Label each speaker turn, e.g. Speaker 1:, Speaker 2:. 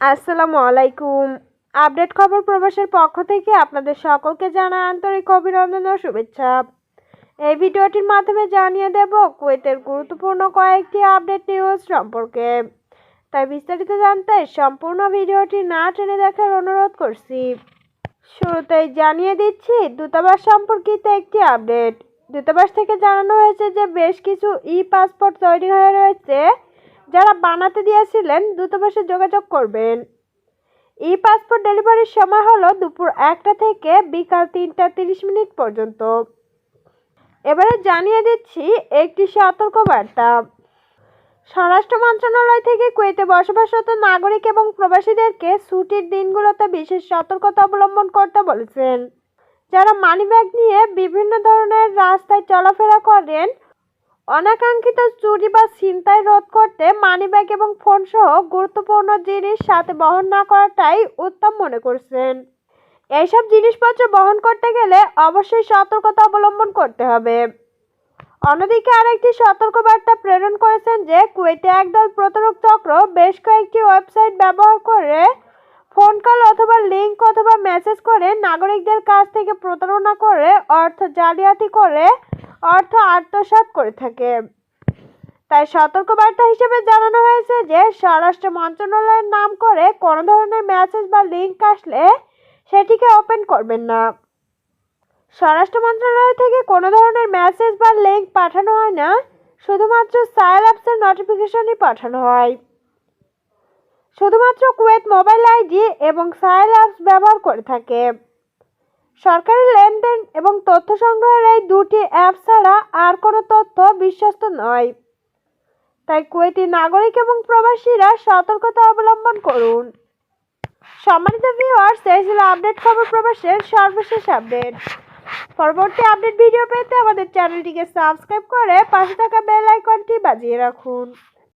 Speaker 1: আসসালামু আলাইকুম। আপডেট খবর প্রবাসের পক্ষ থেকে আপনাদের সকলকে জানা আন্তরিক অভিনন্দন ও শুভেচ্ছা। এই ভিডিওটির মাধ্যমে জানিয়ে দেব কুয়েতের গুরুত্বপূর্ণ কয়েকটি আপডেট নিউজ সম্পর্কে। তাই বিস্তারিত জানতে সম্পূর্ণ ভিডিওটি না টেনে দেখার অনুরোধ করছি। শুরুতেই জানিয়ে দিচ্ছি, দূতাবাস সম্পর্কিত একটি আপডেট। দূতাবাস থেকে জানানো হয়েছে যে বেশ কিছু ই পাসপোর্ট তৈরি হয়ে রয়েছে। যারা বানাতে দিয়েছিলেন দূতাবাসে যোগাযোগ করবেন। ই পাসপোর্ট ডেলিভারির সময় হলো দুপুর একটা থেকে বিকাল তিনটা তিরিশ মিনিট পর্যন্ত। এবারে জানিয়ে দিচ্ছি একটি সতর্ক বার্তা স্বরাষ্ট্র মন্ত্রণালয় থেকে কুয়েতে বসবাসরত নাগরিক এবং প্রবাসীদেরকে ছুটির দিনগুলোতে বিশেষ সতর্কতা অবলম্বন করতে বলেছেন। যারা মানিব্যাগ নিয়ে বিভিন্ন ধরনের রাস্তায় চলাফেরা করেন অনাকাঙ্ক্ষিত চুরি বা ছিনতাই রোধ করতে মানিব্যাগ এবং ফোন সহ গুরুত্বপূর্ণ জিনিস সাথে বহন না করাটাই উত্তম মনে করছেন। এইসব জিনিসপত্র বহন করতে গেলে অবশ্যই সতর্কতা অবলম্বন করতে হবে। অন্যদিকে আরেকটি সতর্কবার্তা প্রেরণ করেছেন যে কুয়েতে একদল প্রতারক চক্র বেশ কয়েকটি ওয়েবসাইট ব্যবহার করে ফোন কল অথবা লিঙ্ক অথবা মেসেজ করে নাগরিকদের কাছ থেকে প্রতারণা করে অর্থ জালিয়াতি করে অর্থ আত্মসাৎ করে থাকে। তাই সতর্কবার্তা হিসেবে জানানো হয়েছে যে, স্বরাষ্ট্র মন্ত্রণালয়ের নাম করে কোনো ধরনের মেসেজ বা লিঙ্ক আসলে সেটিকে ওপেন করবেন না। স্বরাষ্ট্র মন্ত্রণালয় থেকে কোনো ধরনের মেসেজ বা লিঙ্ক পাঠানো হয় না, শুধুমাত্র সাইল অ্যাপসের নোটিফিকেশনই পাঠানো হয়। শুধুমাত্র কুয়েত মোবাইল আইডি এবং সাইল অ্যাপস ব্যবহার করে থাকে। সরকারি লেনদেন এবং তথ্য সংগ্রহের এই দুটি অ্যাপ ছাড়া আর কোনো তথ্য বিশ্বস্ত নয়। তাই কুয়েতি নাগরিক এবং প্রবাসীরা সতর্কতা অবলম্বন করুন। সম্মানিত ভিউয়ার্স এই ছিল আপডেট খবর প্রবাসের সর্বশেষ আপডেট। পরবর্তী আপডেট ভিডিও পেতে আমাদের চ্যানেলটিকে সাবস্ক্রাইব করে পাশে থাকা বেল আইকনটি বাজিয়ে রাখুন।